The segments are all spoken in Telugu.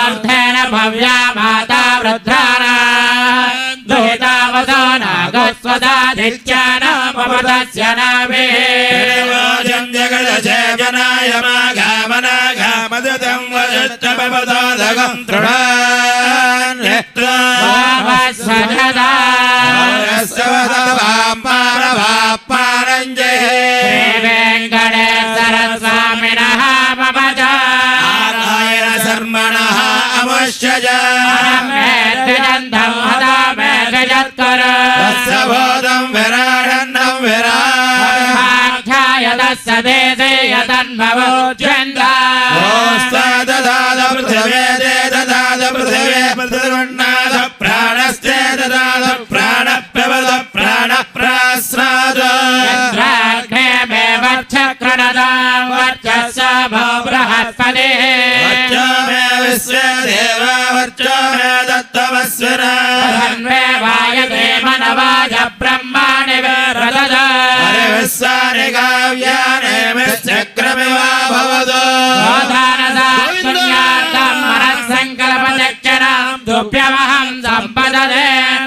అర్థేన భవ్యా మాతా వృద్ధానా దుహితావసో నాగస్వదాదిత్యానామవదస్య నామే జగదజనాయ మాఘామనాఘామదం వజత్తపదోదగం తృణాన్యత్వా వామస్వజదా పారవాపారంజే మేత్రిదంతం హదా మే జయత్కర తస్సబోధం విరాడన్నం విరాట్ ధ్యాయదస్య దేశే యతన్మవోజ్యంద దదాద పృథివే దే దదాద పృథివే పృథివన్నాద ప్రాణస్తే దదాద ప్రాణ ప్రవద ప్రాణ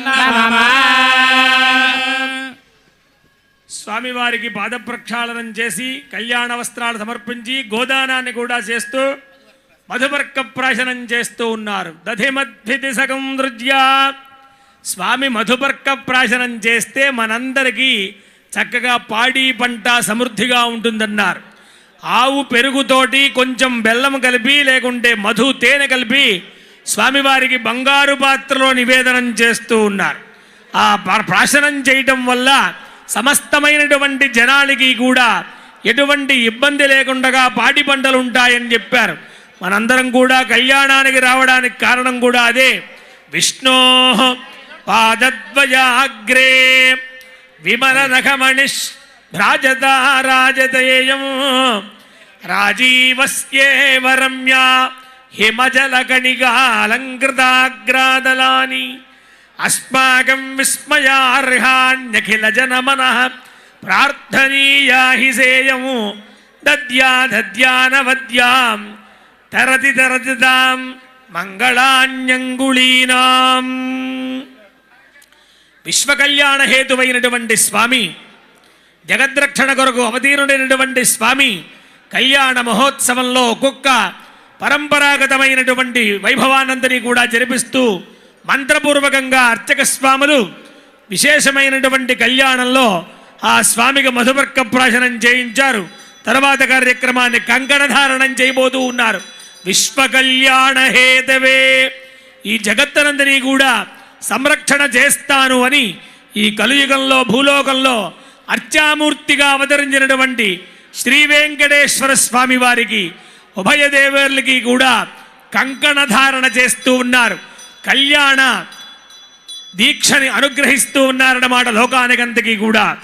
నమః స్వామివారికి పాద ప్రక్షాళనం చేసి కళ్యాణ వస్త్రాలు సమర్పించి గోదానాన్ని కూడా చేస్తూ మధుపర్క ప్రాశనం చేస్తూ ఉన్నారు. దధిమద్భితి సగం దృజ్యా. స్వామి మధుబర్క ప్రాశనం చేస్తే మనందరికీ చక్కగా పాడి పంట సమృద్ధిగా ఉంటుందన్నారు. ఆవు పెరుగుతోటి కొంచెం బెల్లం కలిపి లేకుంటే మధు తేనె కలిపి స్వామివారికి బంగారు పాత్రలో నివేదనం చేస్తూ ఉన్నారు. ఆ ప్రాశనం చేయటం వల్ల సమస్తమైనటువంటి జనాలకి కూడా ఎటువంటి ఇబ్బంది లేకుండా పాడి పంటలు ఉంటాయని చెప్పారు. మనందరం కూడా కళ్యాణానికి రావడానికి కారణం కూడా అదే విష్ణో పాదద్వయాగ్రే విమల నఖమణిష్ భ్రాజత రాజతేయం రాజీవస్యేవ రమ్యా హిమజలకణిగాలంకృతాగ్రాదలాని అస్మాకం విస్మయార్హాన్యఖిల జనమన ప్రార్థనీయా హి సేయము దద్యా దద్యానవద్యాం తరతి తరతిదాం మంగళాన్యంగుళీనాం విశ్వకళ్యాణ హేతువైనటువంటి స్వామి జగద్రక్షణ కొరకు అవతీర్ణుడైనటువంటి స్వామి కళ్యాణ మహోత్సవంలో ఒక్కొక్క పరంపరాగతమైనటువంటి వైభవానందని కూడా జరిపిస్తూ మంత్రపూర్వకంగా అర్చక స్వాములు విశేషమైనటువంటి కళ్యాణంలో ఆ స్వామికి మధువర్క ప్రాశనం చేయించారు తర్వాత కార్యక్రమాన్ని కంకణధారణం చేయబోతూ ఉన్నారు విశ్వ కళ్యాణ హేతవే ఈ జగత్తనందరినీ కూడా సంరక్షణ చేస్తాను అని ఈ కలియుగంలో భూలోకంలో అర్చామూర్తిగా అవతరించినటువంటి శ్రీ వెంకటేశ్వర స్వామి వారికి ఉభయ దేవేర్లకి కూడా కంకణధారణ చేస్తూ ఉన్నారు. కళ్యాణ దీక్షని అనుగ్రహిస్తూ ఉన్నారన్నమాట లోకానికంతకి కూడా.